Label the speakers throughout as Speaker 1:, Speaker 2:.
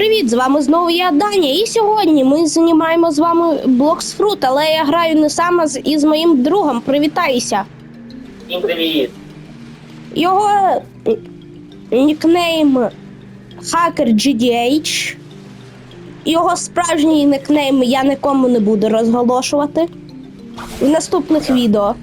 Speaker 1: привіт! З вами знову я Даня. І сьогодні ми знімаємо з вами Блоксфрут, але я граю не сама з із моїм другом. Привітайся.
Speaker 2: Всім привіт!
Speaker 1: Його нікнейм Hacker GDH. Його справжній нікнейм я нікому не буду розголошувати. В наступних відео.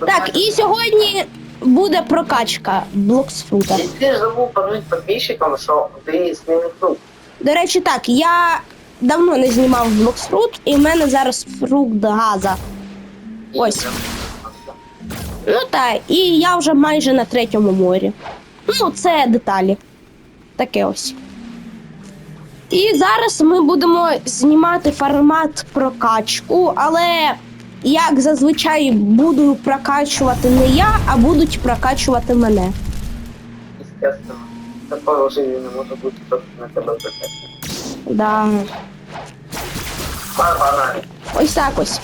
Speaker 1: Так, і сьогодні буде прокачка Блоксфрута.
Speaker 2: Я теж забув подумати підписчикам, що ти з ними тут.
Speaker 1: До речі, так, я давно не знімав Блоксфрут, і в мене зараз фрукт газа. Ось. Ну так, і я вже майже на третьому морі. Ну, це деталі. Таке ось. І зараз ми будемо знімати формат прокачку, але як зазвичай буду прокачувати не я, а будуть прокачувати мене.
Speaker 2: Естественно. Такого в житті не може бути, щоб на тебе прикати.
Speaker 1: Да. Ось так ось.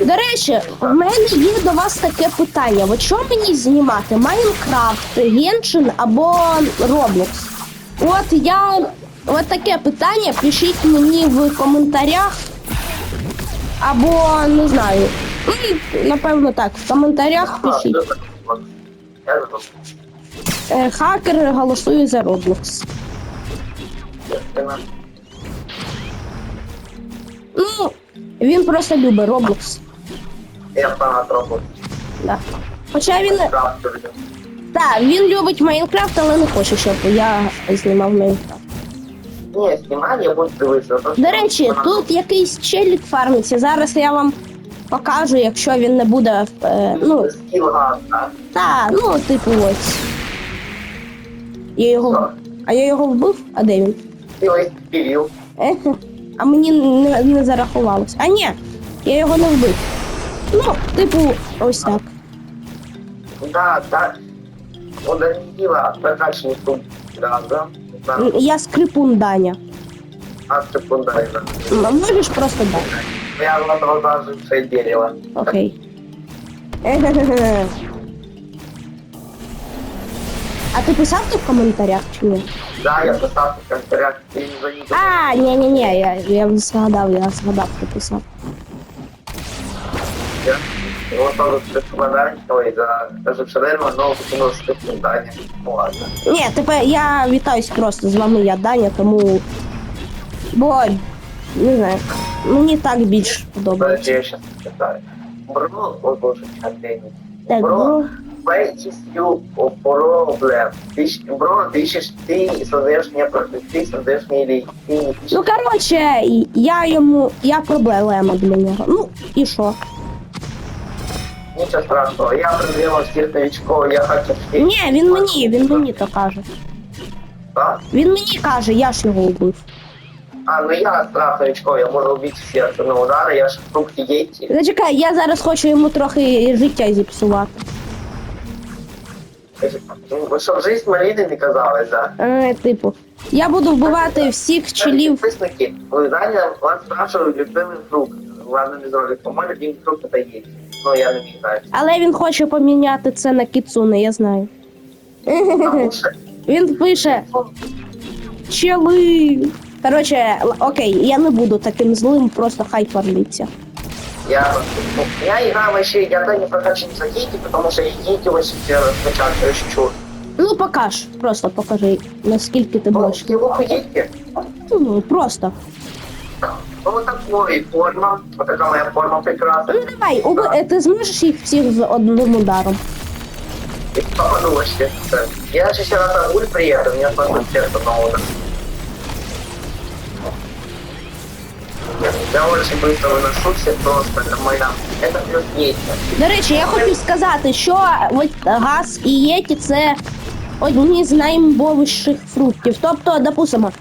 Speaker 1: До речі, в мене є до вас таке питання. От що мені знімати? Майнкрафт, Геншин або Roblox? От я от таке питання пишіть мені в коментарях. Або не знаю. Ну, напевно так, в коментарях пишіть. Е, Хакер голосує за Roblox. Ну, він просто любить Roblox.
Speaker 2: Я фанат робот.
Speaker 1: Да. Хоча він. Так, він любить Майнкрафт, але не хоче, щоб я знімав Майнкрафт.
Speaker 2: Ні, знімай, я буду дивитися.
Speaker 1: До речі, тут якийсь челік фармиться. Зараз я вам покажу, якщо він не буде. Е, ну, та, ну, типу, ось. Я його. А я його вбив? А де він?
Speaker 2: Ти ось півів.
Speaker 1: Е, а мені не, не зарахувалось. А ні, я його не вбив. Ну, типу, ось так.
Speaker 2: Да, так. У Даніла прокачаний тут газа.
Speaker 1: М, Я скрипун Даня.
Speaker 2: А секунда.
Speaker 1: М, Можеш просто дати.
Speaker 2: Я на того даже все дерево.
Speaker 1: Окей. Е-ге-ге-ге. А ти писав тут в коментарях чи ні?
Speaker 2: Да, я писав в коментарях, ти не заїдеш.
Speaker 1: А, ні, ні, ні, я, я згадав, я згадав, ти писав.
Speaker 2: Его тоже скрипт ой, за даже шаверма, но почему скрипт Даня. Ну ладно.
Speaker 1: Ні, тепер я вітаюсь просто з вами, я Даня, тому. Бо не знаю, мені так більш
Speaker 2: Подожди,
Speaker 1: подобається.
Speaker 2: я сейчас читаю. Бро, о боже, чатейник.
Speaker 1: Так,
Speaker 2: Бро,
Speaker 1: бро.
Speaker 2: faces you a problem. Ты, щ- бро, ты ищешь, ты создаешь мне, про- ты создаешь мне или ты не пишешь.
Speaker 1: Ну коротше, я йому. Я проблема для нього. Ну, і що?
Speaker 2: Ничего страшного, я проблема всех новичков, я хочу...
Speaker 1: Ні, він мені, він мені то каже.
Speaker 2: Да?
Speaker 1: Він мені каже, я ж його вбив.
Speaker 2: А, ну я страх новичков, я могу убить всех на удары, я ж фрукты есть.
Speaker 1: Зачекай, я зараз хочу йому трохи життя зіпсувати.
Speaker 2: Ну, щоб жизнь маліни не казалась, да?
Speaker 1: Е, типу, я буду вбивати всіх челів.
Speaker 2: Підписники, ви знаєте, вас спрашивают любимый фрукт. Ладно, без ролика. Мой любимый фрукт это есть. Но я не знаю.
Speaker 1: Але він хоче поміняти це на кіцуне, я знаю. Він пише чели. Коротше, л- окей, я не буду таким злим, просто хай фарліться.
Speaker 2: я, ну, я играю вообще, я да не прокачан за гейти, потому что вообще все раскачать чур.
Speaker 1: Ну покаж, просто покажи, наскільки ти
Speaker 2: Ну,
Speaker 1: можеш. Ну, просто.
Speaker 2: ну вот такой форма, вот такая моя форма прекрасная.
Speaker 1: Ну давай, уби... е, ти зможеш їх всіх з одним ударом.
Speaker 2: И попаду вообще. Я же еще раз на уль приеду, мне смогу сердце нового. Я очень быстро выношусь, просто это моя... Это плюс есть.
Speaker 1: До речі, я хотів сказати, що от газ і єті це одні з найімбовіших фруктів. Тобто, допустимо,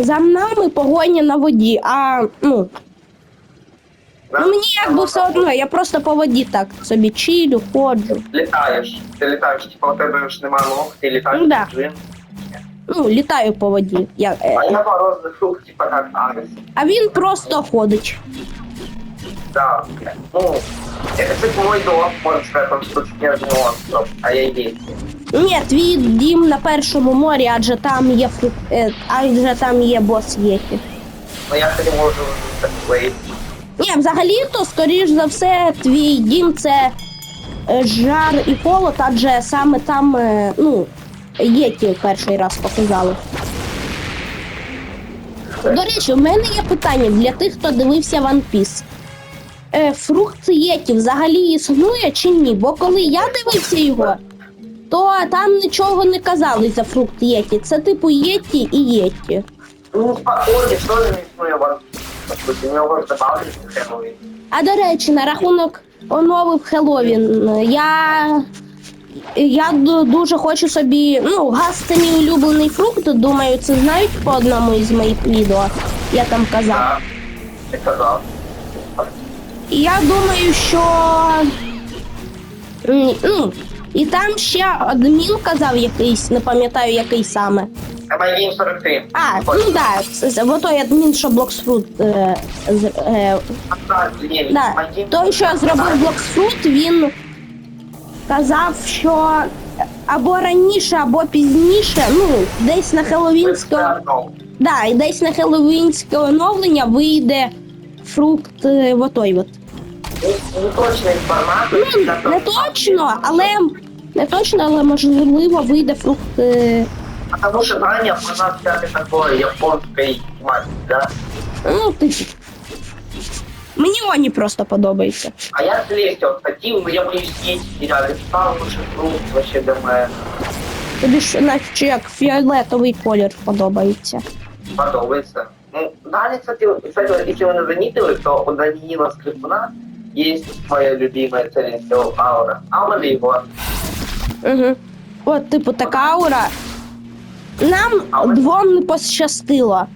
Speaker 1: за нами погоня на воді, а ну, ну мені якби все одно, я просто по воді так собі чилю, ходжу.
Speaker 2: Літаєш. Ти літаєш, типа у тебе ж немає ног, ти літаєш.
Speaker 1: Ну да.
Speaker 2: джин.
Speaker 1: Ну, літаю по воді. Я,
Speaker 2: А
Speaker 1: е,
Speaker 2: я морозный фрукт, типа как Арис.
Speaker 1: а він просто ходить.
Speaker 2: Да. Ну, это, кстати, мой дом, можно сказать, он тут снежный остров, а я есть.
Speaker 1: Ні, твій дім на першому морі, адже там є е, адже там є бос Єті.
Speaker 2: Но я, кстати, можу такий.
Speaker 1: Ні, взагалі-то, скоріш за все, твій дім це е, жар і холод, адже саме там, е, ну, Єті перший раз показали. До речі, у мене є питання для тих, хто дивився One Piece. Е, фрукт Єті взагалі існує чи ні? Бо коли я дивився його, то там нічого не казали за фрукт Єті. Це типу Єті і Єті.
Speaker 2: Ну, спокойно, ли не існує вам? Тобто, у нього добавили Хеллоуін.
Speaker 1: А до речі, на рахунок оновив Хеллоуін, я, я дуже хочу собі. Ну, газ це мій улюблений фрукт. Думаю, це знають по одному із моїх відео. Я там казав.
Speaker 2: Так, ти казав.
Speaker 1: І я думаю, що. Ну, і там ще адмін казав якийсь, не пам'ятаю який саме.
Speaker 2: Амагін 43.
Speaker 1: А, ну так, да, бо той адмін, що Блоксфрут. Е, е, Да. Той, що зробив Блоксфрут, він казав, що або раніше, або пізніше, ну, десь на Хеллоуінське, да, і десь на Хеллоуінське оновлення вийде фрукт е, отой от.
Speaker 2: Не точна інформація.
Speaker 1: Ну, не точно, але не точно, але можливо вийде фрукт. е,
Speaker 2: Потому что ранее у нас взяли такое японской мать, да?
Speaker 1: Ну, типу. Мені вони просто подобається.
Speaker 2: А я слезть вот хотел, но я боюсь есть реально. Самый лучший фрукт вообще думаю,
Speaker 1: Тобі ж наче як фіолетовий колір подобається.
Speaker 2: подобается. Ну, да, кстати, кстати, если вы не заметили, то у Даниила Скрипуна есть моя любимая целенькая аура. Аура его.
Speaker 1: Угу. От, типу, така аура. Нам аура. двом не пощастило.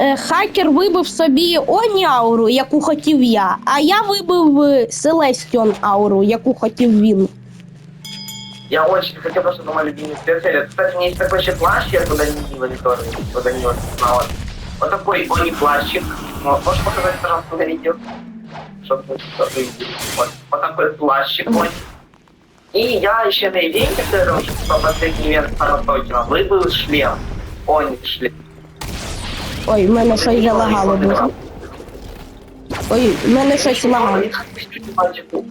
Speaker 1: Е, Хакер вибив собі Оні ауру, яку хотів я, а я вибив е, Селестіон ауру, яку хотів він.
Speaker 2: Я очень хотел, потому что это мой любимый спецсель. Кстати, у меня есть такой еще плащик у Даниила, не тоже, у Даниила Скрипуна. Вот такой они плащик. Вот, можешь показать, пожалуйста, на видео? Чтобы вы тоже видели. Вот, вот такой плащик мой. И я еще на ивенте, который уже по последний ивент Паратокена, выбыл шлем. Он шлем.
Speaker 1: Ой, в мене щось залагало дуже. Ой, в мене щось лагало.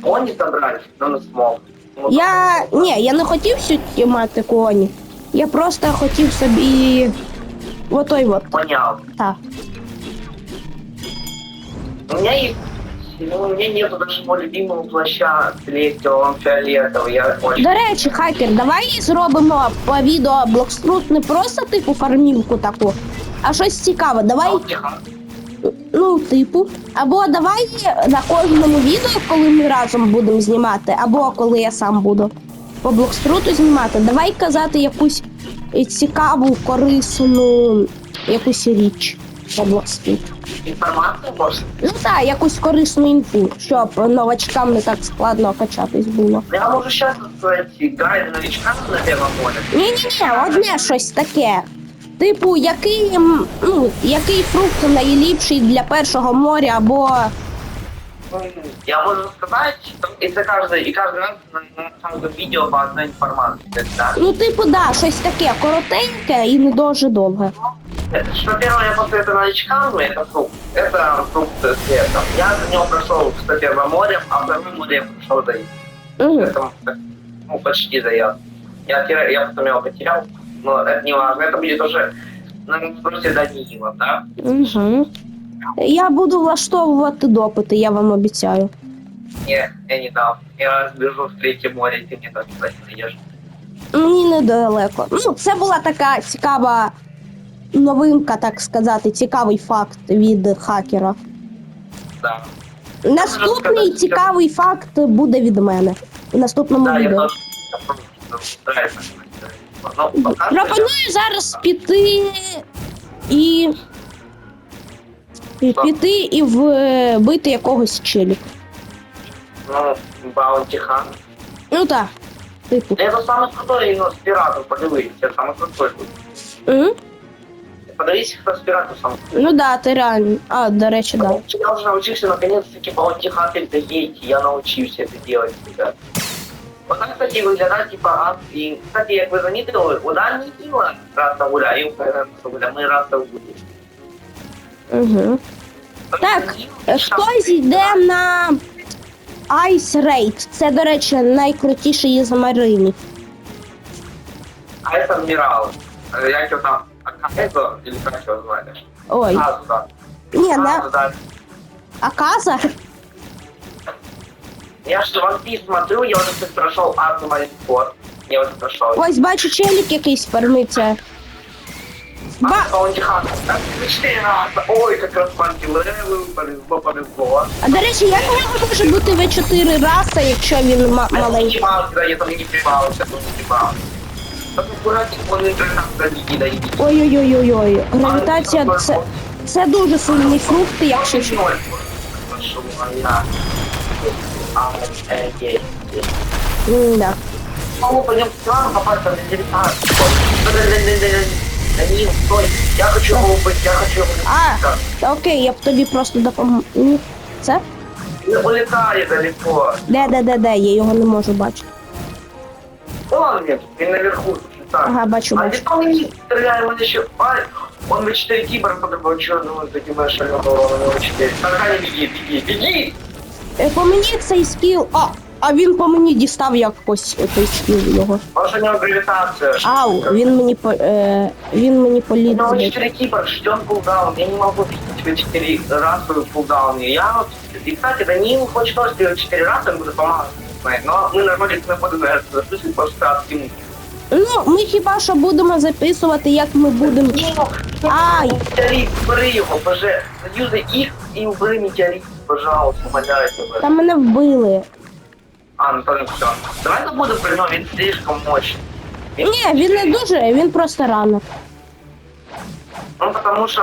Speaker 2: Он не забрать, но не смог. Ну,
Speaker 1: Я. Ні, я не хотів всю тематику Оні. Я просто хотів собі. Отой от.
Speaker 2: Понял.
Speaker 1: Так.
Speaker 2: У меня есть... Ну, у меня нету даже моего любимого плаща Celestial, он я очень...
Speaker 1: До речі, хакер, давай зробимо по відео Блокструт не просто типу фармілку таку, а щось цікаве. Давай, ну, типу. Або давай на кожному відео, коли ми разом будемо знімати, або коли я сам буду по Блокструту знімати, давай казати якусь цікаву, корисну якусь річ по Інформацію
Speaker 2: Информацию?
Speaker 1: Ну так, якусь корисну інфу, щоб новачкам не так складно качатись було.
Speaker 2: Я можу зараз сказать гайды новичкам на первом поле.
Speaker 1: Ні-ні-ні, одне щось таке. Типу, який, ну, який фрукт найліпший для першого моря, або.
Speaker 2: Ну, Я могу сказать, что если каждый, и каждый раз на, на каждом видео по одной информации. То есть, да.
Speaker 1: Ну, типу, да, щось таке коротеньке і не дуже довге.
Speaker 2: Что первое я после этого новичкам, ну, это фрукт. Это фрукт с лесом. Я за него прошел, что первым морем, а вторым морем я прошел за ним.
Speaker 1: Угу.
Speaker 2: Это, ну, почти заел. Я, тер- я потом его потерял, но это не важно. Это будет уже на спросе Даниила, да?
Speaker 1: Угу. Я буду влаштовувати допити, я вам обіцяю.
Speaker 2: Не, я не дал. Я разбежу в третье море, и ты мне там не найдешь.
Speaker 1: Мені недалеко. Ну, це була така цікава новинка, так сказати, цікавий факт від хакера.
Speaker 2: Да.
Speaker 1: Наступний цікавий факт буде від мене в наступному
Speaker 2: Да, я
Speaker 1: відео.
Speaker 2: я просто, ну, нравится. Ну,
Speaker 1: Пропоную зараз піти і і Піти і вбити якогось челіка.
Speaker 2: я- Ну, Баунти Хан.
Speaker 1: Ну так. Типу.
Speaker 2: Это самый крутой, ну, с пиратов, подивись, это самый крутой.
Speaker 1: Мгм.
Speaker 2: Подивись, кто с пиратов самый крутой.
Speaker 1: Ну да, ти реально. А, до речі, да.
Speaker 2: Я уже научился наконец-таки Баунти Хантер заедь, я научился это делать, ребят. Отак, кстати, виглядає, типа, ад. І, кстати, як ви замітили, вода не тіла раз гуляє, і гуляє, ми раз гуляємо.
Speaker 1: Угу. Так, хтось йде на Ice Raid. Це, до речі, найкрутіший із маринів.
Speaker 2: Айс Адмірал. Як його там? Акайзо, или як його звати?
Speaker 1: Ой,
Speaker 2: Азу, да.
Speaker 1: ні, не
Speaker 2: Азу, да.
Speaker 1: Аказа.
Speaker 2: Я же One Piece смотрю, я тут прошел Азу Маринспорт. Я уже прошел.
Speaker 1: Ось бачу челік якийсь фармиться. Ба...
Speaker 2: А, он Техас. Так, четыре раза. Ой, как раз пантилевый, повезло, повезло.
Speaker 1: А до речі, як у нього може бути В4 раса, якщо він ма-
Speaker 2: А я не
Speaker 1: маленький?
Speaker 2: снимался, да, я там не снимался, я там не снимался. Так аккуратненько, он интернет не да, иди.
Speaker 1: Ой-ой-ой-ой. Гравітація це, це дуже сильні фрукти, якщо що.
Speaker 2: Прошу, а, а, э, есть, есть.
Speaker 1: М-да.
Speaker 2: Могу пойдем в план попасть 19. Данил, стой, я хочу его убить, я хочу его
Speaker 1: А,
Speaker 2: убить.
Speaker 1: окей, я б тобі просто допомог. Ні, Це?
Speaker 2: Не улетает далеко.
Speaker 1: Де, де, де, де, я його не можу бачити.
Speaker 2: Он нет, и наверху. Так.
Speaker 1: Ага, бачу,
Speaker 2: А
Speaker 1: бачу.
Speaker 2: где он не стреляем, он еще... Ай, он на 4 кибера по такому черному, таким шального, он на 4. Тогда не беги, беги, беги!
Speaker 1: Е, По мені цей скіл. А, а він по мені дістав якось той скіл його.
Speaker 2: Может у него гравитация.
Speaker 1: Ау, він мені по. Е, він мені
Speaker 2: У
Speaker 1: політ.
Speaker 2: него
Speaker 1: збив.
Speaker 2: 4 кибера, ждем кулдаун. Я не могу видеть тебе 4 раза кулдаун. Я вот... И, кстати, Данил хочет тоже сделать 4 раза, будет помогать. Но мы нормально не будем записывать, просто оптимизм.
Speaker 1: Ну, ми хіба що будемо записувати, як ми будемо. Ай!
Speaker 2: Метеорит, убери его, боже. Заюзай их и убери метеорит, пожалуйста, умоляю тебя.
Speaker 1: Та мене вбили.
Speaker 2: А, ну то все. Давай забудем про него, він слишком мощный.
Speaker 1: Ні, він не дуже, він просто рано.
Speaker 2: Ну, потому что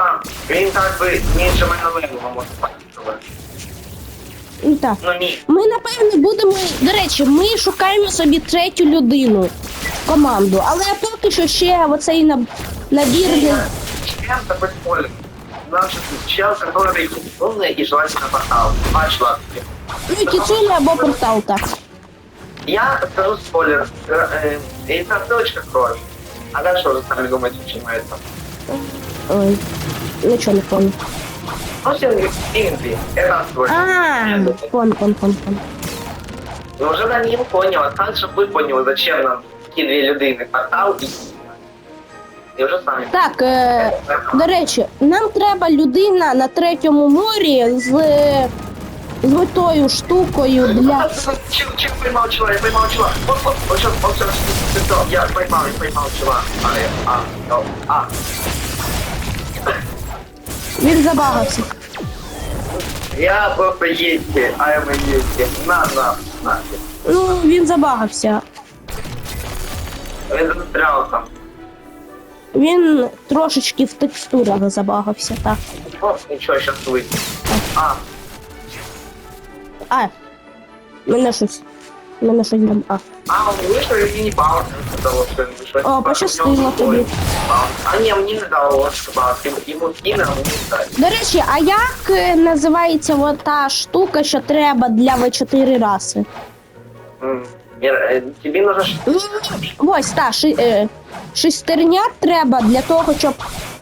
Speaker 2: він как бы меньше моего левого может спать.
Speaker 1: Ну так.
Speaker 2: Ну, ні.
Speaker 1: Ми напевне будемо. До речі, ми шукаємо собі третю людину в команду. Але поки що ще оцей наб- набір. він-
Speaker 2: Чем такой спойлер? Значит, чел, который умный и желательно портал. Два человека.
Speaker 1: Ну, Кіцуне або портал, так.
Speaker 2: Я скажу спойлер. Э, э, И там ссылочка кровь. А дальше уже сами думаете, почему это.
Speaker 1: Ой, нічого не помню.
Speaker 2: Ну, все, Инви. Это свой.
Speaker 1: А, пон, пон, пон, пон.
Speaker 2: Ну, уже Данил понял, а так, щоб ви поняли, зачем нам ті дві людини портал і І вже самі.
Speaker 1: Так, е, до речі, нам треба людина на третьому морі з, з штукою для.
Speaker 2: Чел, чел поймал чела, я поймал чела. Вот, сейчас, все, я поймал, я поймал чела. А, а, а.
Speaker 1: Він забагався.
Speaker 2: Я просто єсті, а я ми єсті. На, на, на.
Speaker 1: Ну, він забагався.
Speaker 2: Він застрял там.
Speaker 1: Він трошечки в текстурах забагався, так.
Speaker 2: О, нічого, сейчас вийде. А,
Speaker 1: А, мене щось. Мене щось там. А.
Speaker 2: а, он вийшов і мені баунс не дало, що він вийшов.
Speaker 1: О, пощастило тобі.
Speaker 2: А ні, мені не дало, що баунс. Йому скине, а мені не.
Speaker 1: До речі, а як е, називається от та штука, що треба для В4 раси?
Speaker 2: М, Ір, е, Тобі нужно ж
Speaker 1: Ну, Ось та ши, е, шестерня треба для того, щоб.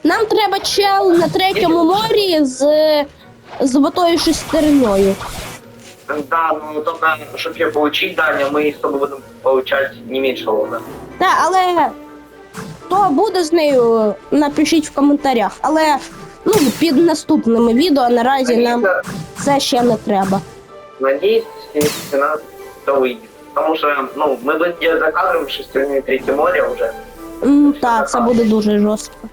Speaker 1: Нам треба чел на третьому морі з, з отою шестерньою.
Speaker 2: Да, ну только, чтобы ее получить, Даня, мы с тобой будем получать не меньше лода.
Speaker 1: Так, але хто буде з нею, напишіть в коментарях. Але ну, під наступними відео наразі нам це ще не треба.
Speaker 2: Надеюсь, если нас то выйдет. Потому что, ну, мы тут где заказываем шестерню и третье море уже.
Speaker 1: М, Так, це буде дуже жорстко.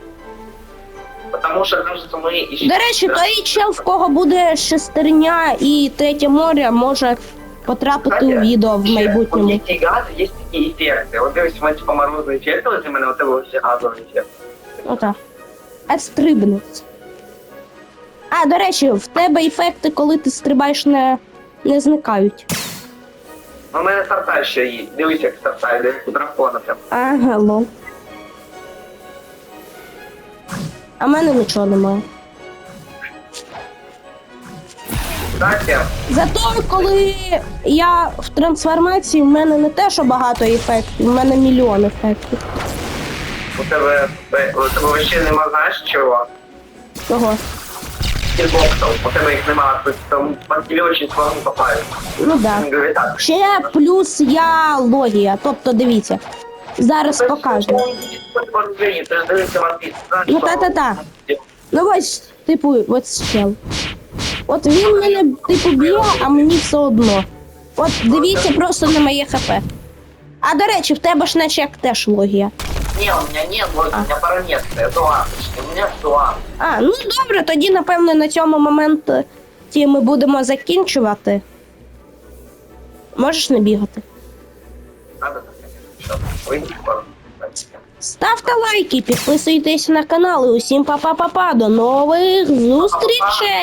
Speaker 2: Потому что, кажется, мы ищем...
Speaker 1: До речі, той чел, в кого буде шестерня і третє море, може потрапити у відео в майбутньому.
Speaker 2: Вот есть газы, есть такие эффекты. Вот, допустим, вот, типа морозный эффект, вот именно вот это вообще газовый эффект.
Speaker 1: Отак. А стрибнець. А, до речі, в тебе ефекти, коли ти стрибаєш, не, не зникають.
Speaker 2: Ну, у мене старта ще є. Дивись, як старта, йде у дракона прям.
Speaker 1: Ага, лол. А в мене нічого немає. Зато коли я в трансформації, в мене не те, що багато ефектів, в мене мільйон ефектів.
Speaker 2: У тебе, у тебе вообще нема, знаєш чого?
Speaker 1: Того.
Speaker 2: Кільбоксів, у тебе їх нема, там пантелі дуже сложно попасть.
Speaker 1: Ну да.
Speaker 2: Так.
Speaker 1: Ще плюс я логія. Тобто дивіться. Зараз покажу. Ну, та-та-та. Ну ось, типу, ось чел. От він мене типу б'є, а мені все одно. От дивіться просто на моє хп. А до речі, в тебе ж наче як теж логія.
Speaker 2: Не, у меня нет, вот, у меня параметры, это лампочки, у все лампочки.
Speaker 1: А, ну добре, тоді, напевно, на цьому моменті ми будемо закінчувати. Можеш не бігати.
Speaker 2: Надо
Speaker 1: Ставте лайки, підписуйтесь на канал і усім па-па-па-па. До нових зустрічей!